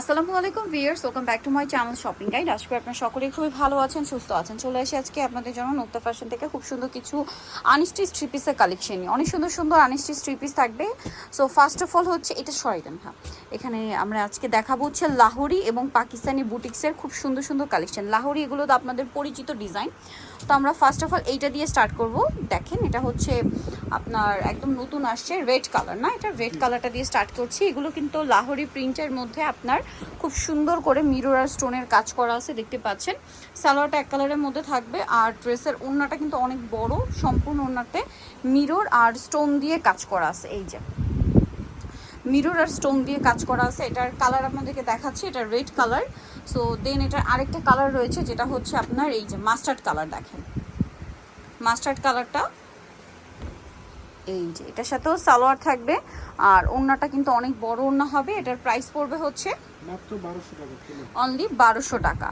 আসসালামু আলাইকুম viewers welcome back to my channel shopping guide. আজকে আপনারা সকলেই খুবই ভালো আছেন, সুস্থ আছেন। চলে এসে আজকে আপনাদের জন্য নোক্তা ফ্যাশন থেকে খুব সুন্দর কিছু আনস্টিচ থ্রি পিসের কালেকশন নিয়ে। অনেক সুন্দর সুন্দর আনস্টিচ থ্রি পিস থাকবে। সো ফার্স্ট অফ অল হচ্ছে, এটা সরাই দেন হ্যাঁ। এখানে আমরা আজকে দেখাবো হচ্ছে লাহোরি এবং পাকিস্তানি বুটিক্সের খুব সুন্দর সুন্দর কালেকশন লাহোরি এগুলো তো আপনাদের পরিচিত ডিজাইন তো আমরা ফার্স্ট অফ অল এইটা দিয়ে স্টার্ট করব। দেখেন, এটা হচ্ছে আপনার একদম নতুন আসছে রেড কালার না? এটা রেড কালারটা দিয়ে স্টার্ট করছি। এগুলো কিন্তু লাহোরি প্রিন্টের মধ্যে আপনার খুব সুন্দর করে মিরর আর স্টোনের কাজ করা আছে, দেখতে পাচ্ছেন। সালোয়ারটা এক কালারের মধ্যে থাকবে, আর ড্রেসের ওড়নাটা কিন্তু অনেক বড়, সম্পূর্ণ ওড়নাতে মিরর আর স্টোন দিয়ে কাজ করা আছে, এই যে। মিরর আর স্টোন দিয়ে কাজ করা আছে, এটার কালার আপনাদেরকে দেখাচ্ছি, এটা রেড কালার সো দেন এটার আরেকটা কালার রয়েছে, যেটা হচ্ছে আপনার এই যে মাস্টার্ড কালার দেখেন। মাস্টার্ড কালারটা এই যে এটার সাথেও সালোয়ার থাকবে। আর ওড়নাটা কিন্তু অনেক বড় ওড়না হবে। এটার প্রাইস পড়বে হচ্ছে অনলি বারোশো টাকা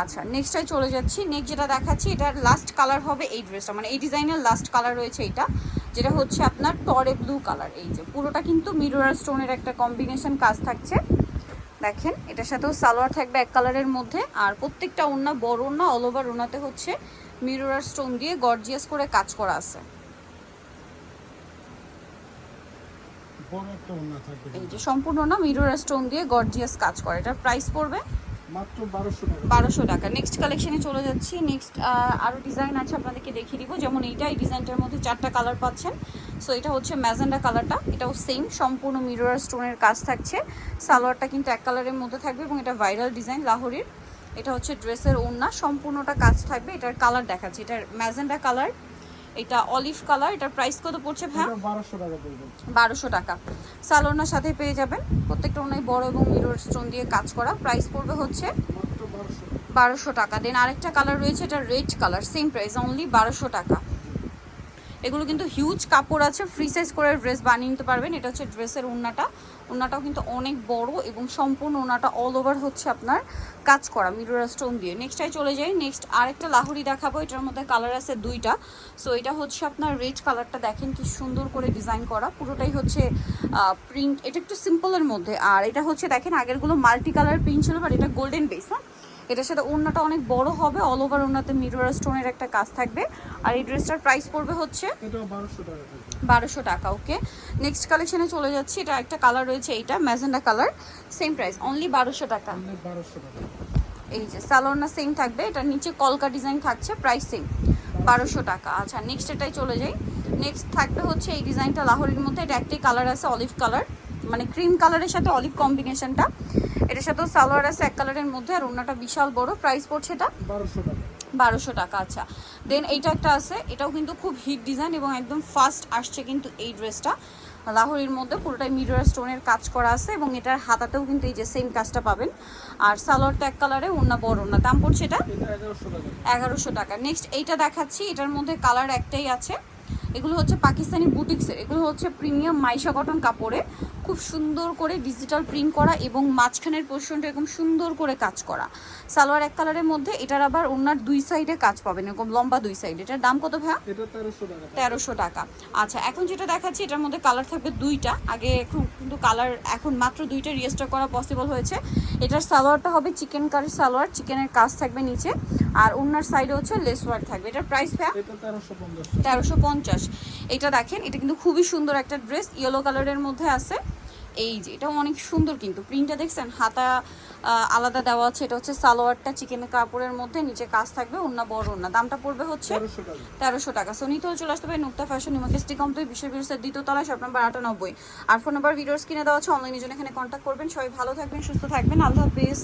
আচ্ছা নেক্সটটাই চলে যাচ্ছি। নেক্সট যেটা দেখাচ্ছি এটার লাস্ট কালার হবে এই ড্রেসটা মানে এই ডিজাইনের লাস্ট কালার রয়েছে এটা যেটা হচ্ছে আপনার টরে ব্লু কালার এই যে পুরোটা কিন্তু মিরর আর স্টোনের একটা কম্বিনেশন কাজ থাকছে। দেখেন এটার সাথেও সালোয়ার থাকবে এক কালারের মধ্যে। আর প্রত্যেকটা ওড়না বড় ওড়না অল ওভার ওড়নাতে হচ্ছে মিরর আর স্টোন দিয়ে গর্জিয়াস করে কাজ করা আছে বড় একটা ওড়না থাকবে এই যে সম্পূর্ণ না মিরর স্টোন দিয়ে গর্জিয়াস কাজ করে। এটার প্রাইস পড়বে মাত্র টাকা। নেক্সট কালেকশনে চলে যাচ্ছি। নেক্সট আরও ডিজাইন আছে আপনাদেরকে দেখিয়ে দিব। যেমন এইটা এই ডিজাইনটার মধ্যে চারটা কালার পাচ্ছেন। সো এটা হচ্ছে ম্যাজেন্ডা কালারটা এটাও সেম সম্পূর্ণ মিরর স্টোনের কাজ থাকছে। সালোয়ারটা কিন্তু এক কালারের মধ্যে থাকবে এবং এটা ভাইরাল ডিজাইন লাহোরির। এটা হচ্ছে ড্রেসের ওড়না। সম্পূর্ণটা কাজ থাকবে। এটার কালার দেখাচ্ছি। এটার ম্যাজেন্ডা কালার এটা অলিভ কালার এটার প্রাইস কত পড়ছে ভাই বারোশো টাকা পড়বে। বারোশো টাকা। সালোনার সাথে পেয়ে যাবেন। প্রত্যেকটা অনেক বড় এবং মিরর স্টোন দিয়ে কাজ করা। প্রাইস পড়বে হচ্ছে বারোশো। টাকা। দেন আরেকটা কালার রয়েছে এটা red colour same price only বারোশো টাকা। এগুলো কিন্তু হিউজ কাপড় আছে ফ্রি সাইজ করে ড্রেস বানিয়ে নিতে পারবেন। এটা হচ্ছে ড্রেসের ওড়নাটা ওড়নাটাও কিন্তু অনেক বড় এবং সম্পূর্ণ ওড়নাটা অল ওভার হচ্ছে আপনার কাজ করা মিরর স্টোন দিয়ে। নেক্সটটাই চলে যাই। নেক্সট আরেকটা লাহুরি দেখাবো। এটার মধ্যে কালার আছে দুইটা। সো এটা হচ্ছে আপনার রেড কালারটা দেখেন কি সুন্দর করে ডিজাইন করা। পুরোটাই হচ্ছে প্রিন্ট এটা একটু সিম্পলের মধ্যে। আর এটা হচ্ছে, দেখেন আগেরগুলো মাল্টি কালার প্রিন্ট ছিল বাট এটা গোল্ডেন বেস হ্যাঁ? এটার সাথে ওড়নাটা অনেক বড় হবে অল ওভার ওড়নাতে মিরর স্টোনের একটা কাজ থাকবে। আর এই ড্রেসটার প্রাইস পড়বে হচ্ছে বারোশো টাকা ওকে নেক্সট কালেকশনে চলে যাচ্ছি এটা একটা কালার রয়েছে এইটা magenta colour same price only বারোশো টাকা। এই যে সালোয়ারনা সেম থাকবে এটার নিচে কলকা ডিজাইন থাকছে প্রাইস সেম বারোশো টাকা। আচ্ছা নেক্সট এটাই চলে যাই। নেক্সট থাকবে হচ্ছে এই ডিজাইনটা লাহোরির মধ্যে এটা একটাই কালার আছে অলিভ কালার মানে ক্রিম কালারের সাথে অলিভ কম্বিনেশনটা এটার সাথেও সালোয়ার আছে এক কালারের মধ্যে আর ওনাটা বিশাল বড়। প্রাইস পড়ছে এটা বারোশো টাকা। বারোশো টাকা আচ্ছা। দেন এইটা একটা আছে এটাও কিন্তু খুব হিট ডিজাইন এবং একদম ফাস্ট আসছে কিন্তু এই ড্রেসটা লাহোরির মধ্যে পুরোটাই মিরর স্টোনের কাজ করা আছে এবং এটার হাতাতেও কিন্তু এই যে সেম কাজটা পাবেন। আর সালোয়ারটা এক কালারে অন্য বড় না দাম পড়ছে এটা? এটা এগারোশো টাকা। এগারোশো টাকা। নেক্সট এইটা দেখাচ্ছি। এটার মধ্যে কালার একটাই আছে। এগুলো হচ্ছে পাকিস্তানি বুটিক্সের এগুলো হচ্ছে প্রিমিয়াম মাইশা কটন কাপড়ে। খুব সুন্দর করে ডিজিটাল প্রিন্ট করা এবং মাঝখানের পোর্শনটা এরকম সুন্দর করে কাজ করা। সালোয়ার এক কালারের মধ্যে এটার আবার ওনার দুই সাইডে কাজ পাবেন এরকম লম্বা দুই সাইড এটার দাম কত ভাইয়া? তেরোশো টাকা। আচ্ছা এখন যেটা দেখাচ্ছি এটার মধ্যে কালার থাকবে দুইটা। আগে এখন কিন্তু কালার এখন মাত্র দুইটা রিয়েস্টার করা পসিবল হয়েছে। এটার সালোয়ারটা হবে চিকেন কারির সালোয়ার। চিকেনের কাজ থাকবে নিচে। আর ওনার সাইডে হচ্ছে লেস ওয়ার্ক থাকবে। এটার প্রাইস ভ্যা তেরোশো পঞ্চাশ। এটা দেখেন এটা কিন্তু খুবই সুন্দর একটা ড্রেস ইয়েলো কালারের মধ্যে আছে। এই যে এটা অনেক সুন্দর কিন্তু। প্রিন্টটা দেখছেন হাতা আলাদা দেওয়া আছে। এটা হচ্ছে সালোয়ারটা চিকেন কাপড়ের মধ্যে নিচে কাজ থাকবে অন্য বড় না দামটা পড়বে হচ্ছে তেরোশো টাকা। সো নিতে চলে আসতে পারে নুক্তা ফ্যাশন ইমার্জেন্সি কমপ্লিট বিশ্ব বিরসের দ্বিতীয় তলায় শপ নাম্বার আটানব্বই। আর ফোন নাম্বার ভিডিওস কিনে দেওয়া আছে অনলাইনের জন্য এখানে কন্ট্যাক্ট করবেন। সবাই ভালো থাকবেন সুস্থ থাকবেন। আল্লাহ হাফিজ।